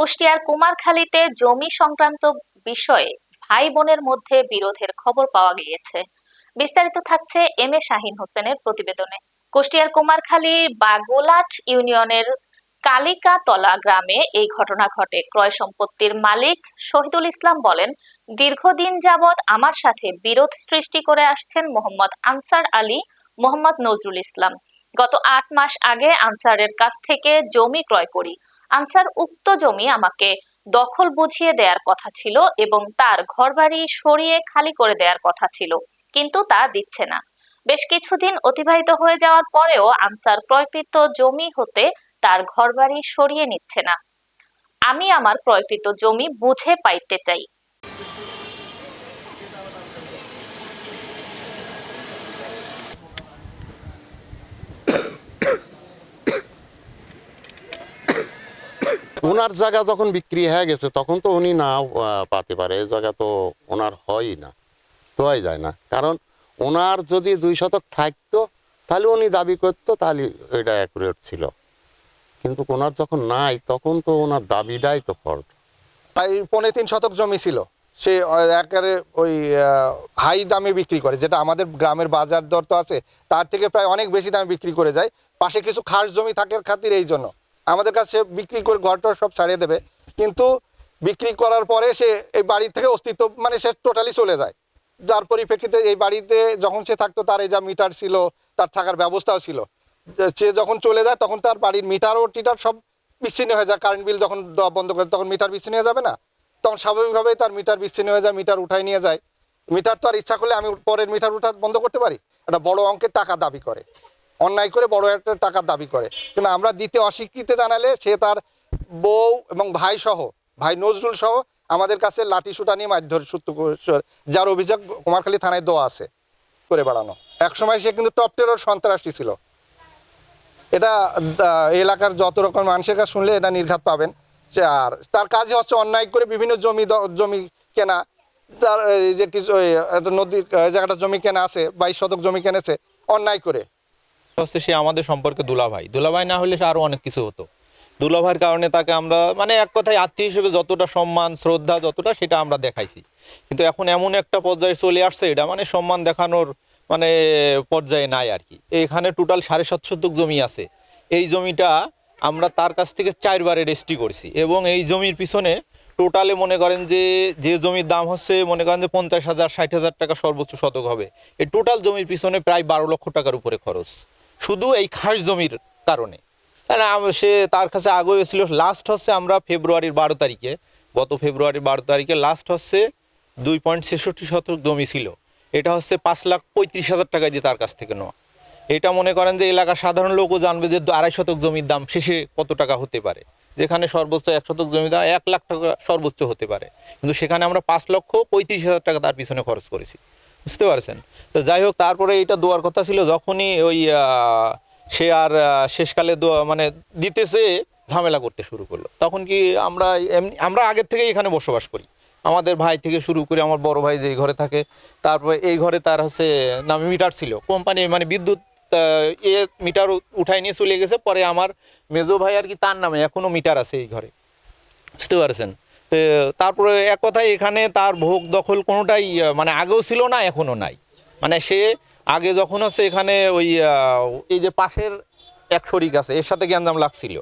কুষ্টিয়ার কুমারখালীতে জমি সংক্রান্ত বিষয়ে ভাই বোনের মধ্যে বিরোধের খবর পাওয়া গিয়েছে। বিস্তারিত থাকছে এম এ শাহিন হোসেনের প্রতিবেদনে। কুষ্টিয়ার কুমারখালী বাগোলাট ইউনিয়নের কালিকাতলা গ্রামে এই ঘটনা ঘটে। ক্রয় সম্পত্তির মালিক শহীদুল ইসলাম বলেন, দীর্ঘদিন যাবৎ আমার সাথে বিরোধ সৃষ্টি করে আসছেন মোহাম্মদ আনসার আলী, মোহাম্মদ নজরুল ইসলাম। গত আট মাস আগে আনসারের কাছ থেকে জমি ক্রয় করি। আনসার উক্ত জমি আমাকে দখল বুঝিয়ে দেওয়ার কথা ছিল এবং তার ঘরবাড়ি সরিয়ে খালি করে দেওয়ার কথা ছিল, কিন্তু তা দিচ্ছে না। বেশ কিছুদিন অতিবাহিত হয়ে যাওয়ার পরেও আনসার ক্রয়কৃত জমি হতে তার ঘরবাড়ি সরিয়ে নিচ্ছে না। আমি আমার ক্রয়কৃত জমি বুঝে পাইতে চাই। ওনার জায়গা যখন বিক্রি হয়ে গেছে, তখন তো উনি না পাতে পারে। এই জায়গা তো ওনার হয়ই না, তোয়াই যায় না। কারণ ওনার যদি দুই শতক থাকতো, তাহলে উনি দাবি করতো, তাহলে এটা অ্যাকুরেট ছিল। কিন্তু ওনার যখন নাই, তখন তো ওনার দাবিটাই তো ফল্ট। তাই পৌনে তিন শতক জমি ছিল। সে একেবারে ওই হাই দামে বিক্রি করে, যেটা আমাদের গ্রামের বাজার দর তো আছে, তার থেকে প্রায় অনেক বেশি দামে বিক্রি করে যায়। পাশে কিছু খাস জমি থাকার খাতির এই জন্য। আমাদের কাছে বিক্রি করে ঘরটর সব ছাড়িয়ে দেবে। কিন্তু বিক্রি করার পরে সে এই বাড়ি থেকে অস্তিত্ব মানে সে টোটালি চলে যায়। যার পরিপ্রেক্ষিতে এই বাড়িতে যখন সে থাকতো তার এই যা মিটার ছিল, তার থাকার ব্যবস্থাও ছিল। সে যখন চলে যায় তখন তার বাড়ির মিটার ও টিটার সব বিচ্ছিন্ন হয়ে যায়। কারেন্ট বিল যখন বন্ধ করে তখন মিটার বিচ্ছিন্ন হয়ে যাবে না? তখন স্বাভাবিকভাবেই তার মিটার বিচ্ছিন্ন হয়ে যায় মিটার উঠাই নিয়ে যায়। মিটার তো আর ইচ্ছা করলে আমি পরের মিটার উঠা বন্ধ করতে পারি? একটা বড় অঙ্কের টাকা দাবি করে। অন্যায় করে বড় একটা টাকার দাবি করে। কিন্তু আমরা দিতে অস্বীকৃতি জানালে সে তার বউ এবং ভাই সহ, ভাই নজরুল সহ আমাদের কাছে লাঠি সুটা নিয়ে মারধর সূত্র যার অভিযোগ কুমারখালী থানায় দেওয়া আছে করে বেড়ানো। একসময় সে কিন্তু টপ টেরোর সন্ত্রাসী ছিল। এটা এলাকার যত রকম মানুষের কাছে শুনলে এটা নির্ঘাত পাবেন। যে আর তার কাজই হচ্ছে অন্যায় করে বিভিন্ন জমি জমি কেনা। তার যে কিছু একটা নদীর জায়গাটা জমি কেনা আছে, বাইশ শতক জমি কেনেছে, অন্যায় করে। হচ্ছে সে আমাদের সম্পর্কে দুলাভাই। দুলাভাই না হলে সে আরও অনেক কিছু হতো। দুলাভাইয়ের কারণে তাকে আমরা মানে এক কথায় আত্মীয় হিসেবে যতটা সম্মান, শ্রদ্ধা যতটা সেটা আমরা দেখাইছি। কিন্তু এখন এমন একটা পর্যায়ে চলে আসছে, এটা মানে সম্মান দেখানোর মানে পর্যায়ে নাই আর কি। এখানে টোটাল সাড়ে সাত শতক জমি আছে। এই জমিটা আমরা তার কাছ থেকে চারবারে রেজিস্ট্রি করছি এবং এই জমির পিছনে টোটালে মনে করেন যে যে জমির দাম হচ্ছে মনে করেন যে পঞ্চাশ হাজার, ষাট হাজার টাকা সর্বোচ্চ শতক হবে। এই টোটাল জমির পিছনে প্রায় বারো লক্ষ টাকার উপরে খরচ। শুধু এই খাস জমির কারণে। সে তার কাছে আগে ছিল লাস্ট হচ্ছে আমরা ফেব্রুয়ারির বারো তারিখে, গত ফেব্রুয়ারির বারো তারিখে লাস্ট হচ্ছে দুই পয়েন্ট ছেষট্টি শতক জমি ছিল। এটা হচ্ছে পাঁচ লাখ পঁয়ত্রিশ হাজার টাকা দিয়ে তার কাছ থেকে নেওয়া। এটা মনে করেন যে এলাকার সাধারণ লোকও জানবে যে আড়াই শতক জমির দাম শেষে কত টাকা হতে পারে। যেখানে সর্বোচ্চ এক শতক জমি দাম এক লাখ টাকা সর্বোচ্চ হতে পারে। কিন্তু সেখানে আমরা পাঁচ লক্ষ পঁয়ত্রিশ হাজার টাকা তার পিছনে খরচ করেছি। বুঝতে পারছেন? তো যাই হোক, তারপরে এটা দেওয়ার কথা ছিল, যখনই ওই সে আর শেষকালে দেওয়া- মানে দিতেছে, ঝামেলা করতে শুরু করল। তখন কি আমরা এমনি, আমরা আগের থেকেই এখানে বসবাস করি। আমাদের ভাই থেকে শুরু করে আমার বড় ভাই যে ঘরে থাকে, তারপরে এই ঘরে তার হচ্ছে নামে মিটার ছিল। কোম্পানি মানে বিদ্যুৎ এ মিটার উঠাই নিয়ে চলে গেছে, পরে আমার মেজো ভাই আর কি তার নামে এখনও মিটার আছে এই ঘরে। বুঝতে পারছেন? তারপরে এক কথায় এখানে তার ভোগ দখল কোনোটাই মানে আগেও ছিল না, এখনও নাই। মানে সে আগে যখন হচ্ছে এখানে ওই এই যে পাশের এক শরিক আছে, এর সাথে গ্যাঞ্জাম লাগছিল।